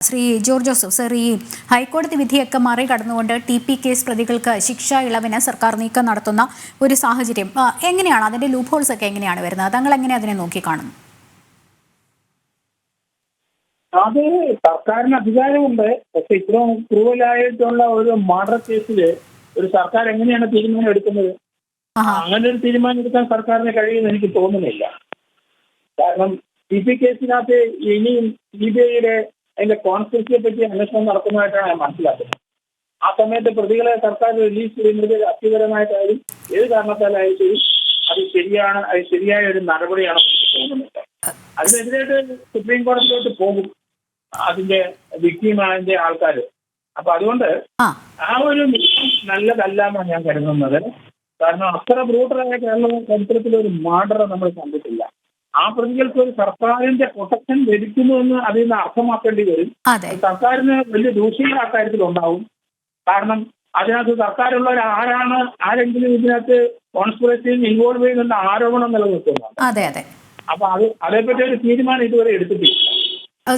Shri George Joseph sir ഈ ഹൈക്കോടതി വിധിയൊക്കെ മറികടന്നുകൊണ്ട് ടി പി കേസ് പ്രതികൾക്ക് ശിക്ഷ ഇളവിന് സർക്കാർ നീക്കം നടത്തുന്ന ഒരു സാഹചര്യം. എങ്ങനെയാണ്? അതിന്റെ ലൂപ്പ് ഹോൾസ് ഒക്കെ എങ്ങനെയാണ് വരുന്നത്? തങ്ങൾ എങ്ങനെ അതിനെ നോക്കിക്കാണുന്നു? അത് സർക്കാരിന് അധികാരമുണ്ട്. പക്ഷെ ഇത്രയും ക്രൂവലായിട്ടുള്ള ഒരു മർഡർ കേസിൽ ഒരു സർക്കാർ എങ്ങനെയാണ് തീരുമാനം എടുക്കുന്നത്? അങ്ങനെ ഒരു തീരുമാനം എടുക്കാൻ സർക്കാരിന് കഴിയുമെന്ന് എനിക്ക് തോന്നുന്നില്ല. കാരണം സി പി കേസിനകത്ത് ഇനിയും സി ബി ഐയുടെ അതിന്റെ കോൺസ്റ്റിറ്റ്യൂഷനെ പറ്റി അന്വേഷണം നടക്കുന്നതായിട്ടാണ് ഞാൻ മനസ്സിലാക്കുന്നത്. ആ സമയത്ത് പ്രതികളെ സർക്കാർ റിലീസ് ചെയ്യുന്നത് അത്യുപരമായിട്ടായാലും ഏത് കാരണത്താലായാലും ശരി അത് ശരിയാണ് അത് ശരിയായ ഒരു നടപടിയാണ് തോന്നുന്നത് അതിനെതിരായിട്ട് സുപ്രീം കോടതിയിലോട്ട് പോകും അതിന്റെ വിക്ടിമാതിന്റെ ആൾക്കാർ അപ്പൊ അതുകൊണ്ട് ആ. ഒരു നല്ലതല്ല എന്നാണ് ഞാൻ കരുതുന്നത്. കാരണം അത്ര ബ്രൂട്ടറായ കേരള ചരിത്രത്തിൽ ഒരു മാർഡർ നമ്മൾ കണ്ടിട്ടില്ല. ആ പ്രതികൾക്ക് ഒരു സർക്കാരിന്റെ പ്രൊട്ടക്ഷൻ ലഭിക്കുന്നുവെന്ന് അതിൽ നിന്ന് അർത്ഥമാക്കേണ്ടി വരും. സർക്കാരിന് വലിയ ദൂഷ്യങ്ങൾ ആ കാര്യത്തിൽ ഉണ്ടാവും. കാരണം അതിനകത്ത് സർക്കാരുള്ളവർ ആരാണ് ആരെങ്കിലും ഇതിനകത്ത് കോൺസ്പിറസിയിൽ ഇൻവോൾവ് ചെയ്യുന്ന ആരോപണം നിലനിൽക്കുന്നുണ്ട്. അതെ അതെ. അപ്പൊ അത് അതേപ്പറ്റി ഒരു തീരുമാനം ഇതുവരെ എടുത്തിട്ടില്ല.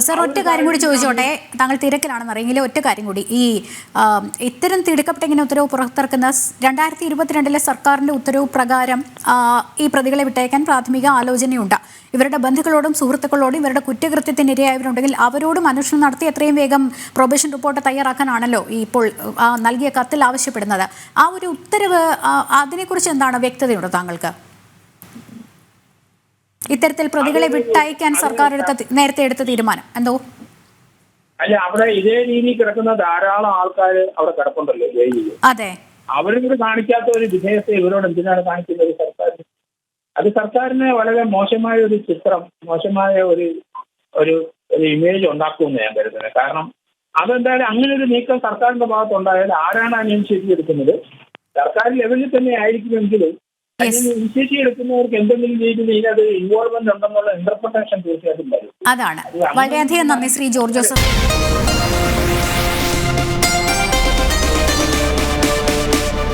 സർ ഒറ്റ കാര്യം കൂടി ചോദിച്ചോട്ടെ. താങ്കൾ തിരക്കിലാണെന്ന് അറിയെങ്കിൽ ഒറ്റ കാര്യം കൂടി. ഈ ഇത്തരം തിടുക്കപ്പെട്ട ഇങ്ങനെ ഉത്തരവ് പുറത്തിറക്കുന്ന രണ്ടായിരത്തി ഇരുപത്തിരണ്ടിലെ സർക്കാരിന്റെ ഉത്തരവ് പ്രകാരം ഈ പ്രതികളെ വിട്ടയക്കാൻ പ്രാഥമിക ആലോചനയുണ്ട്. ഇവരുടെ ബന്ധുക്കളോടും സുഹൃത്തുക്കളോടും ഇവരുടെ കുറ്റകൃത്യത്തിന് ഇരയായവരുണ്ടെങ്കിൽ അവരോടും അന്വേഷണം നടത്തി എത്രയും വേഗം പ്രൊബേഷൻ റിപ്പോർട്ട് തയ്യാറാക്കാനാണല്ലോ ഈ ഇപ്പോൾ നൽകിയ കത്തിൽ ആവശ്യപ്പെടുന്നത്. ആ ഒരു ഉത്തരവ് അതിനെക്കുറിച്ച് എന്താണ് വ്യക്തതയുണ്ടോ താങ്കൾക്ക്? ഇത്തരത്തിൽ പ്രതികളെ വിട്ടയക്കാൻ സർക്കാർ എടുത്ത നേരത്തെ എടുത്ത തീരുമാനം. എന്തോ? അല്ല അവിടെ ഇതേ രീതിയിൽ കിടക്കുന്ന ധാരാളം ആൾക്കാർ അവിടെ കിടപ്പുണ്ടല്ലോ അതെ. അവരിവിടെ കാണിക്കാത്ത ഒരു വിധേയത്തെ ഇവരോട് എന്തിനാണ് കാണിക്കുന്നത് സർക്കാർ അത് സർക്കാരിന് വളരെ മോശമായ ഒരു ചിത്രം മോശമായ ഒരു ഒരു ഒരു ഇമേജ് ഉണ്ടാക്കുമെന്ന് ഞാൻ കരുതുന്നത് കാരണം അതെന്തായാലും അങ്ങനെ ഒരു നീക്കം സർക്കാരിന്റെ ഭാഗത്തുണ്ടായാൽ ആരാണ് അനുശേഷിച്ചെടുക്കുന്നത് എടുക്കുന്നത് സർക്കാർ ലെവലിൽ തന്നെ ആയിരിക്കുമെങ്കിലും. ഇനിഷ്യേറ്റീവ് എടുക്കുന്നവർക്ക് എന്തെങ്കിലും രീതിയിൽ ഇതിനകത്ത് ഇൻവോൾവ്മെന്റ് ഉണ്ടെന്നുള്ള ഇന്റർപ്രിട്ടേഷൻ തീർച്ചയായിട്ടും വരും. അതാണ്. വളരെയധികം നന്ദി ശ്രീ ജോർജ് ജോസഫ്.